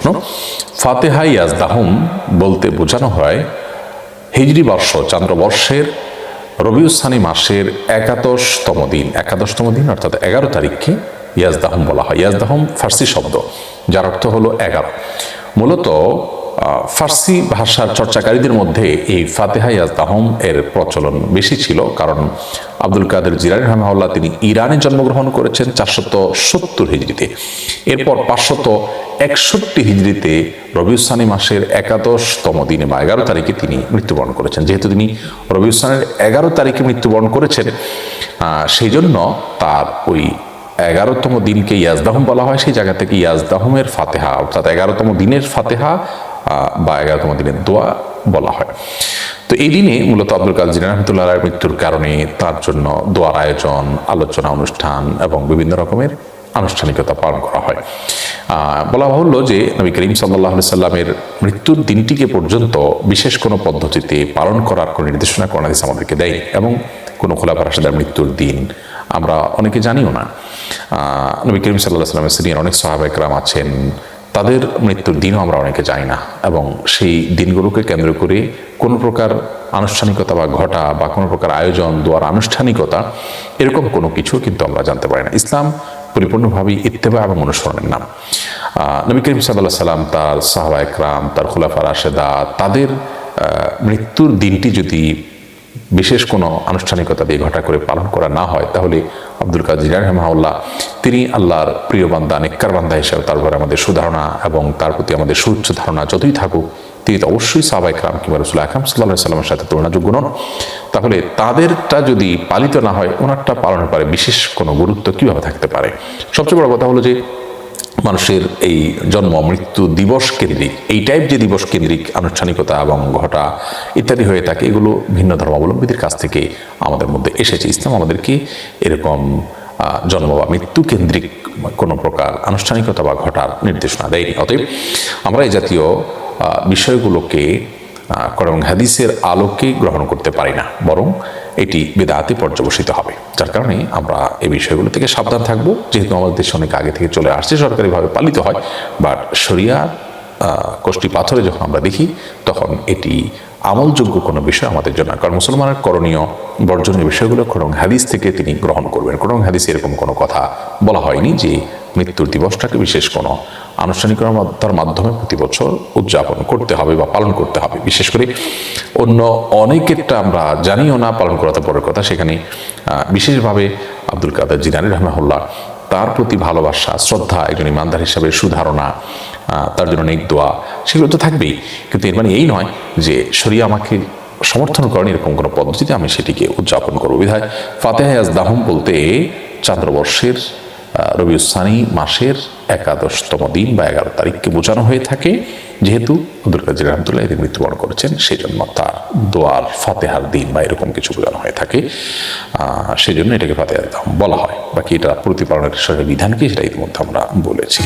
প্রশ্ন, ফাতেহা ইয়াজদাহম বলতে বোঝানো হয়, হিজরি বর্ষ চান্দ্রবর্ষের রবিউসানি মাসের একাদশতম দিন। একাদশতম দিন অর্থাৎ এগারো তারিখকে ইয়াজদাহম বলা হয়। ইয়াজদাহম ফার্সি শব্দ, যার অর্থ হলো এগারো। মূলত ফার্সি ভাষার চর্চাকারীদের মধ্যে এই ফাতেহা ইয়াজদাহম এর প্রচলন বেশি ছিল, কারণ আব্দুল কাদের জিরানি রহমাউল্লাহ তিনি ইরানে জন্মগ্রহণ করেছেন চারশত সত্তর হিজড়িতে। এরপর পাঁচশত একষট্টি হিজড়িতে রবিউসানি মাসের একাদশতম দিনে বা এগারো তারিখে তিনি মৃত্যুবরণ করেছেন। যেহেতু তিনি রবিউসানের এগারো তারিখে মৃত্যুবরণ করেছেন সেই জন্য তার ওই এগারোতম দিনকে ইয়াজদাহম বলা হয়। সেই জায়গা থেকে ইয়াজদাহমের ফাতেহা, অর্থাৎ এগারোতম দিনের ফাতেহা বা এগারোতম দিনের দোয়া বলা হয়। তো এই দিনে মূলত আব্দুল কাদের জিলানী রহমতুল্লাহ মৃত্যুর কারণে তার জন্য দোয়ার আয়োজন, আলোচনা অনুষ্ঠান এবং বিভিন্ন রকমের আনুষ্ঠানিকতা পালন করা হয়। বলা বাহুল্য যে নবী করিম সাল্লাহ সাল্লামের মৃত্যুর দিনটিকে পর্যন্ত বিশেষ কোনো পদ্ধতিতে পালন করার কোনো নির্দেশনা কোরআন হাদিস আমাদেরকে দেয় এবং কোনো খোলাফা রাশেদার মৃত্যুর দিন আমরা অনেকে জানিও না। নবী করিম সাল্লাহ সাল্লামের সিনিয়র অনেক সাহাবাইকরাম আছেন। তাদের মৃত্যুর দিনও আমরা অনেকে জানি না এবং সেই দিনগুলোকে কেন্দ্র করে কোনো প্রকার আনুষ্ঠানিকতা বা ঘটা বা কোনো প্রকার আয়োজন, দোয়ার আনুষ্ঠানিকতা এরকম কোনো কিছু কিন্তু আমরা জানতে পারি না। ইসলাম পরিপূর্ণভাবেই ইত্তেবা এবং অনুসরণের নাম। নবী করিম সাল্লাহ সাল্লাম তার সাহাবা একরাম, তার খোলাফা রাশেদা, তাদের মৃত্যুর দিনটি যদি বিশেষ কোনো আনুষ্ঠানিকতা দিয়ে ঘটা করে পালন করা না হয়, তাহলে আব্দুল কাজির রহমাউল্লাহ তিনি আল্লাহর প্রিয় বান্দা নিকার বান্দা হিসাবে তারপরে আমাদের সুধারণা এবং তার প্রতি আমাদের সুউচ্চ ধারণা যতই থাকুক, তিনি তো অবশ্যই সাবাই কালাম কিংবা রসুল আকরাম সাল্লাহ সাল্লামের সাথে তুলনাযোগ্য নন। তাহলে তাদেরটা যদি পালিত না হয়, ওনারটা পালনের পারে। বিশেষ কোনো গুরুত্ব কীভাবে থাকতে পারে? সবচেয়ে বড় কথা হলো যে মানুষের এই জন্ম, মৃত্যু দিবস কেন্দ্রিক, এই টাইপ যে দিবস কেন্দ্রিক, আনুষ্ঠানিকতা এবং ঘটা ইত্যাদি হয়ে থাকে, এগুলো ভিন্ন ধর্মাবলম্বীদের কাছ থেকে আমাদের মধ্যে এসেছে। ইসলাম আমাদেরকে এরকম জন্ম বা মৃত্যু কেন্দ্রিক কোনো প্রকার আনুষ্ঠানিকতা বা ঘটার নির্দেশনা দেয়নি। অতএব আমরা এই জাতীয় বিষয়গুলোকে কোরআন হাদিসের আলোকে গ্রহণ করতে পারি না, বরং এটি বেদাতে পর্যবসিত হবে। যার কারণে আমরা এই বিষয়গুলো থেকে সাবধান থাকব। যেহেতু আমাদের দেশে অনেক আগে থেকে চলে আসছে, সরকারিভাবে পালিত হয় বাট শরিয়া কোষ্টি পাথরে যখন আমরা দেখি, তখন এটি আমলযোগ্য কোনো বিষয় আমাদের জন্য কারণ মুসলমানের করণীয় বর্জনীয় বিষয়গুলো কোরআন হাদিস থেকে তিনি গ্রহণ করবেন। কোরআন হাদিসে এরকম কোনো কথা বলা হয়নি যে মৃত্যুর দিবসটাকে বিশেষ কোনো আনুষ্ঠানিকতার মাধ্যমে প্রতি বছর উদযাপন করতে হবে বা পালন করতে হবে। বিশেষ করে অন্য অনেকেরটা আমরা জানিও না, পালন করা তো পরের কথা, সেখানে বিশেষভাবে আব্দুল কাদের জিনানি রহমাহুল্লাহ তার প্রতি ভালোবাসা, শ্রদ্ধা, একজন ইমানদার হিসাবে সুধারণা তার জন্য নেক দোয়া, সেগুলো তো থাকবেই। কিন্তু এর মানে এই নয় যে শরিয়া আমাকে সমর্থন করেন এরকম কোনো পদ্ধতিতে আমি সেটিকে উদযাপন করব। বিধায় ফাতেহাজ দাহম বলতে চান্দ্রবর্ষের রবিউসানি মাসের একাদশতম দিন বা এগারো তারিখকে বোঝানো হয়ে থাকে। যেহেতু আব্দুল কাজির রহমতুল্লাহ এদের মৃত্যুবরণ করেছেন সেই জন্য তার দোয়ার ফাতেহার দিন বা এরকম কিছু বোঝানো হয়ে থাকে। সেই জন্য এটাকে ফাতেহার বলা হয়। বাকি এটা প্রতিপালনের সঙ্গে বিধানকে সেটা ইতিমধ্যে আমরা বলেছি।